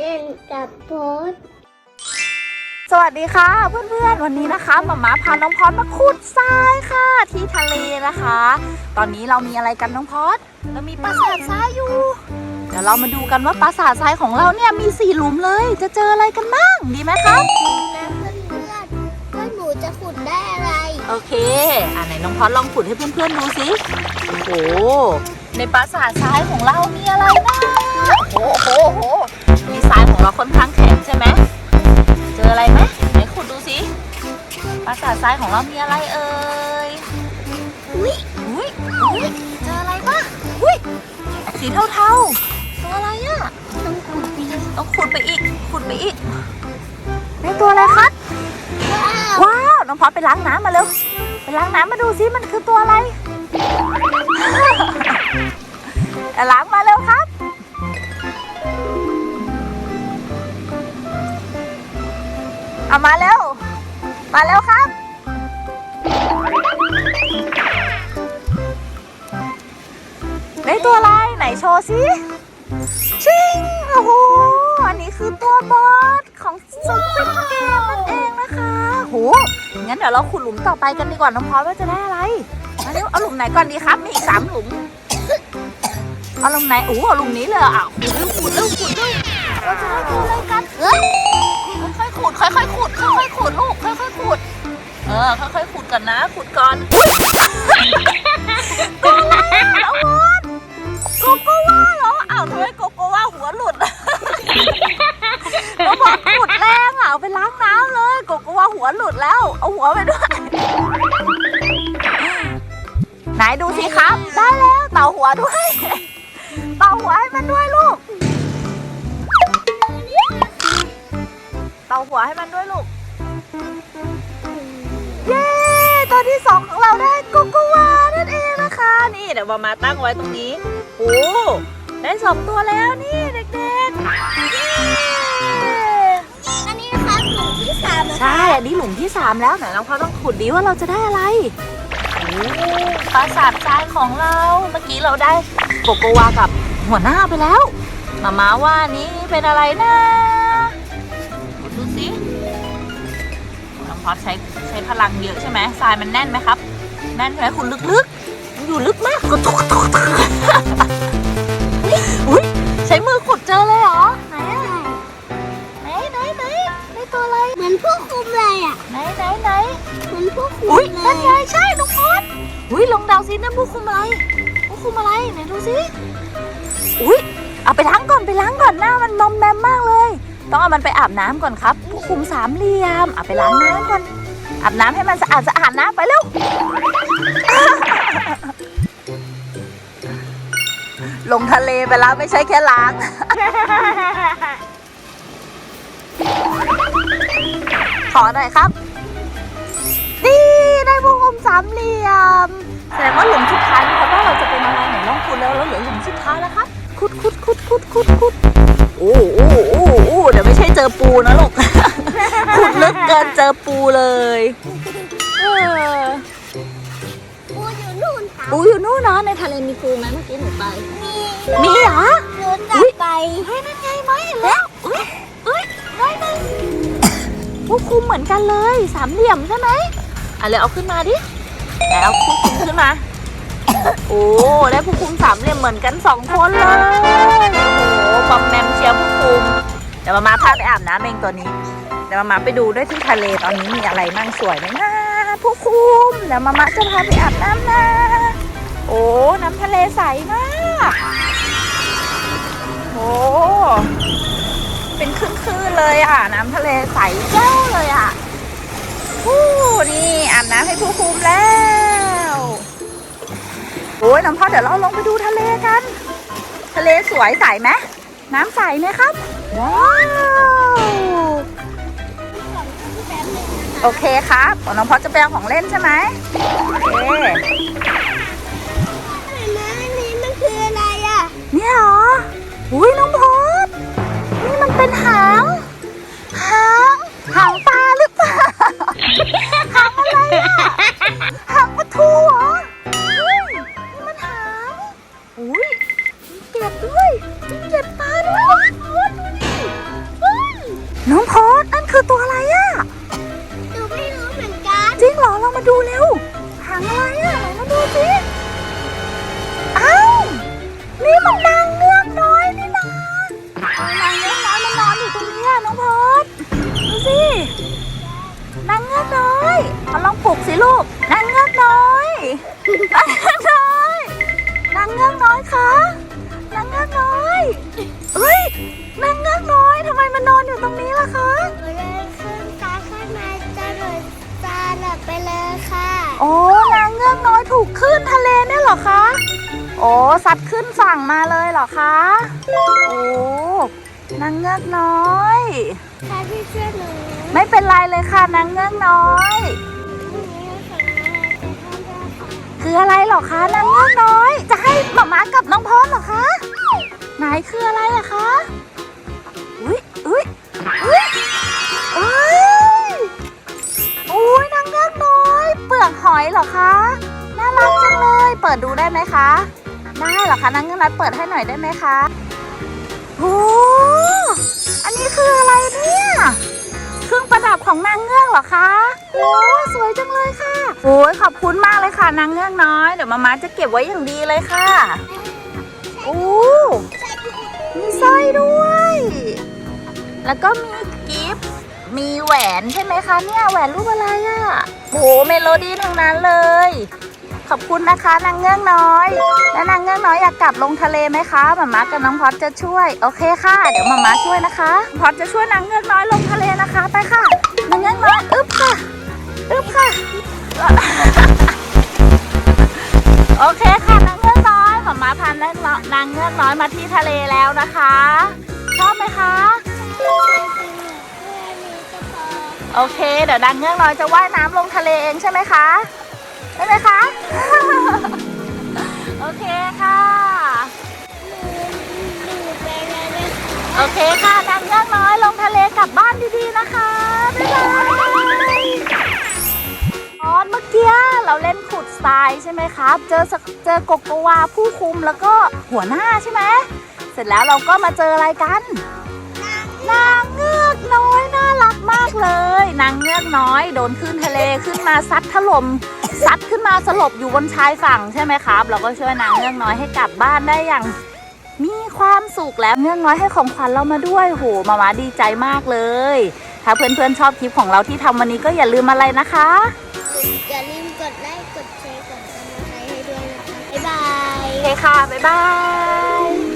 ล่นกับโพสสวัสดีค่ะเพื่อนๆวันนี้นะคะหมามาพาน้องพอดมาขุดทรายค่ะที่ทะเลนะคะ ตอนนี้เรามีอะไรกันน้องพอดเรามีปราสาททรายอยู่ เดี๋ยวเรามาดูกันว่าปราสาททรายของเราเนี่ยมีสี่หลุมเลย จะเจออะไรกันบ้างดีไหมครับแล้วเพื่อนเพื่อนเพื่อนหนูจะขุดได้อะไร โอเคอ่าไหนน้องพอดลองขุดให้เพื่อนๆดูสิโอ้โหในปราสาททรายของเรามีอะไรนะโอ้โห เราค่อนข้างแข็งใช่ไหมเจออะไรไหมไหนขุดดูสิปราสาททรายของเรามีอะไรเอ่ยอุ้ยอุ้ยอุ้ยเจออะไรปะอุ้ยสีเทาๆตัวอะไรอะต้องขุดดีต้องขุดไปอีกขุดไปอีกได้ตัวอะไรคะว้าวว้าวน้องพอดไปล้างน้ำมาเร็วไปล้างน้ำมาดูสิมันคือตัวอะไรเอาล้างมาเร็วครับ เอามาเร็วมาเร็วครับ ได้ตัวอะไรไหนโชว์สิชิงโอ้โหอันนี้คือตัวบอสของสปินเกมนั่นเองนะคะโหงั้นเดี๋ยวเราขุดหลุมต่อไปกันดีกว่าน้องพอสว่าจะได้อะไรมาเร็วเอาหลุมไหนก่อนดีครับมีอีกสามหลุมเอาหลุมไหนโอ้โหหลุมนี้เลยอะขุดเร็วขุดเร็วขุดเร็วเราจะได้ตัวอะไรกันเอ้ย ค่อยๆขุดค่อยๆขุดค่อยขุดลูกค่อยๆขุด เออค่อยๆขุดก่อนนะขุดก่อนอุ๊ยตัวอะไรอะน้องพอสโกโก้ว่าเหรออ้าวทำไมโกโก้ว่าหัวหลุดน้องพอสขุดแรงอะเอาไปล้างน้ำเลยโกโก้ว่าหัวหลุดแล้ว เอาหัวไปด้วยไหนดูสิครับ ได้แล้วเต่าหัวด้วย เต่าหัวให้มันด้วยลูก เต่าหัวให้มันด้วยลูก เย้ตัวที่สองของเราได้โกโกวานั่นเองนะคะ นี่เดี๋ยวมามาตั้งไว้ตรงนี้โอ้ได้สองตัวแล้วนี่เด็กๆเย้อันนี้นะคะหลุมที่สามนะใช่ อันนี้หลุมที่สามแล้วไหนน้องเขาต้องขุดดีว่าเราจะได้อะไรโอ้ปราสาททรายของเรา เมื่อกี้เราได้โกโกวากับหัวหน้าไปแล้ว มามาว่านี้เป็นอะไรนะขุ ดูสิน้องพอดใช้ใช้พลังเยอะใช่ไหมทรายมันแน่นไหมครับ แน่นใช่ไหมคุณลึกๆมันอยู่ลึกมากกดทุกทุกอุ้ยใช้มือขุดเจอเลยเหรอ ไหนอะไหนไหนไหนตัวอะไร เหมือนผู้คุมเลยอะ ไหนไหนไหนเหมือนผู้คุมอุ้ยนั่นไงใช่น้องพอดอุ้ยลองเดาซินั่นผู้คุมอะไรผู้คุมอะไรไหนดูสิอุ้ยเอาไปล้างก่อนไปล้างก่อนหน้ามันมอมแมมมากเลย ต้องเอามันไปอาบน้ำก่อนครับ ผู้คุมสามเหลี่ยมเอาไปล้างน้ำก่อน อาบน้ำให้มันสะอาดสะอาดนะไปเร็วลงทะเลไปแล้วไม่ใช่แค่ล้าง ขอหน่อยครับ นี่ได้วงกลมสามเหลี่ยม แสดงว่าหลุมสุดท้ายนะครับว่าเราจะเป็นอะไรไหนลองขุดแล้วแล้วเหลือหลุมสุดท้ายแล้วครับขุดขุดขุดขุดขุดขุด ปูอยู่นู่นนะในทะเลมีปูไหมเมื่อกี้หนูไป มีมีเหรอเดินกลับไปเฮ้ยนั่นไงไหมเห็นแล้วเอ้ยเอ้ยได้ไหมผู้คุมเหมือนกันเลย สามเหลี่ยมใช่ไหมอะเลยเอาขึ้นมาดิแล้วเอาผู้คุมขึ้นมา โอ้ได้ผู้คุมสามเหลี่ยมเหมือนกันสองคนเลยโอ้โหบอมแมมเชียร์ผู้คุมเดี๋ยวมามาพาไปอาบน้ำเองตัวนี้เดี๋ยวมามาไปดูด้วยที่ทะเลตอนนี้มีอะไรมั่งสวยไหมนะผู้คุมเดี๋ยวมามาจะพาไปอาบน้ำนะ มาก โอ้ เป็นคลื่นๆเลยอะ น้ำทะเลใสแจ้วเลยอะฮู้นี่อาบน้ำให้ผู้คุมแล้ว โอ้ยน้องพ่อเดี๋ยวเราลงไปดูทะเลกัน ทะเลสวยใสไหมน้ำใสไหมครับ ว้าวโอเคครับน้องพ่อจะไปเอาของเล่นใช่ไหมโอเค อุ้ เฮ้ยนางเงือกน้อยทำไมมันนอนอยู่ตรงนี้ล่ะคะ เลยขึ้นตาขึ้นมาจะหลุดตาหลับไปเลยค่ะโอ้นางเงือกน้อยถูกคลื่นทะเลเนี่ยเหรอคะ โอ้ซัดขึ้นฝั่งมาเลยเหรอคะ โอ้นางเงือกน้อย ค่ะที่ช่วยหนู ไม่เป็นไรเลยค่ะนางเงือกน้อย คืออะไรหรอคะนางเงือกน้อย จะให้หมามากับน้องพอสหรอคะไหนคืออะไรอะคะอุ้ยอุ้ยอุ้ยเอ้ยอุ้ยนางเงือกน้อย เปลือกหอยหรอคะน่ารักจังเลยเปิดดูได้ไหมคะ ได้หรอคะนางเงือกน้อยเปิดให้หน่อยได้ไหมคะโอ้อันนี้คืออะไรเนี่ย ดับของนางเงือกเหรอคะ โอ้สวยจังเลยค่ะ โอ้ยขอบคุณมากเลยค่ะนางเงือกน้อย เดี๋ยวมาม่าจะเก็บไว้อย่างดีเลยค่ะโอ้มีสร้อยด้วย แล้วก็มีกิฟต์มีแหวนใช่ไหมคะเนี่ยแหวนรูปอะไรอะ่ะโหเมโลดี้ทั้งนั้นเลย ขอบคุณนะคะนางเงือกน้อย และนางเงือกน้อยอยากกลับลงทะเลไหมคะหมาม้ากับน้องพอดจะช่วย โอเคค่ะ เดี๋ยวหมาม้าช่วยนะคะ พอดจะช่วยนางเงือกน้อยลงทะเลนะคะ ไปค่ะนางเงือกน้อยอึ๊บค่ะอึ๊บค่ะ โอเคค่ะนางเงือกน้อยหมาม้าพานางนางเงือกน้อยมาที่ทะเลแล้วนะคะ ชอบไหมคะโอเค เดี๋ยวนางเงือกน้อยจะว่ายน้ำลงทะเลเองใช่ไหมคะ ได้ไหมคะ โอเคค่ะ โอเคค่ะนางเงือกน้อยลงทะเลกลับบ้านดีๆนะคะ บ๊ายบายตอนเมื่อกี้เราเล่นขุดทรายใช่ไหมครับ เจอสเจอโกโกวาผู้คุมแล้วก็หัวหน้าใช่ไหม เสร็จแล้วเราก็มาเจออะไรกัน นางเงือกน้อยน่ารักมากเลย นางเงือกน้อยโดนคลื่นทะเลขึ้นมาซัดถล่ม ซัดขึ้นมาสลบอยู่บนชายฝั่งใช่ไหมครับ เราก็ช่วยนางเงือกน้อยให้กลับบ้านได้อย่างมีความสุขแล้วเงือกน้อยให้ของขวัญเรามาด้วยโหมามาดีใจมากเลย ถ้าเพื่อนๆชอบคลิปของเราที่ทำวันนี้ก็อย่าลืมอะไรนะคะ อย่าลืมกดไลค์กดแชร์กดซับสไครต์ให้ด้วยนะคะบ๊ายบายโอเคค่ะบ๊ายบาย